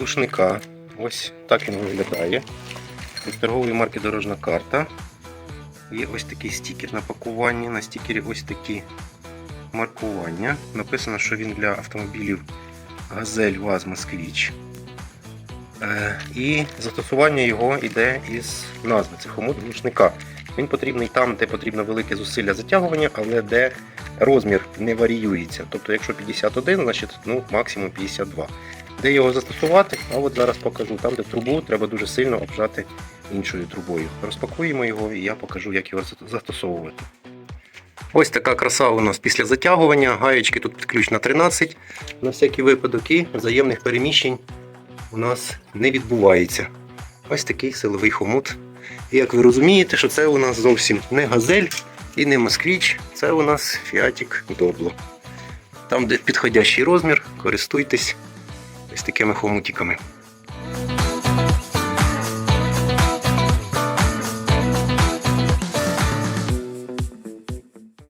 ручника. Ось так він виглядає. Від торгової марки Дорожна карта. Є ось такий стікер на пакуванні. На стікері ось такі маркування. Написано, що він для автомобілів Газель ВАЗ Москвіч. Е, І застосування його йде із назви це хомут глушника. Він потрібний там, де потрібно велике зусилля затягування, але де розмір не варіюється. Тобто, якщо 51, значить ну, максимум 52. Де його застосувати? А от зараз покажу. Там, де трубу, треба дуже сильно обжати іншою трубою. Розпакуємо його і я покажу, як його застосовувати. Ось така краса у нас після затягування. Гаєчки тут під ключ на 13. На всякий випадок і взаємних переміщень у нас не відбувається. Ось такий силовий хомут. І як ви розумієте, що це у нас зовсім не газель і не москвіч, це у нас фіатік добло. Там, де підходящий розмір, користуйтесь este que me fue muchísimo.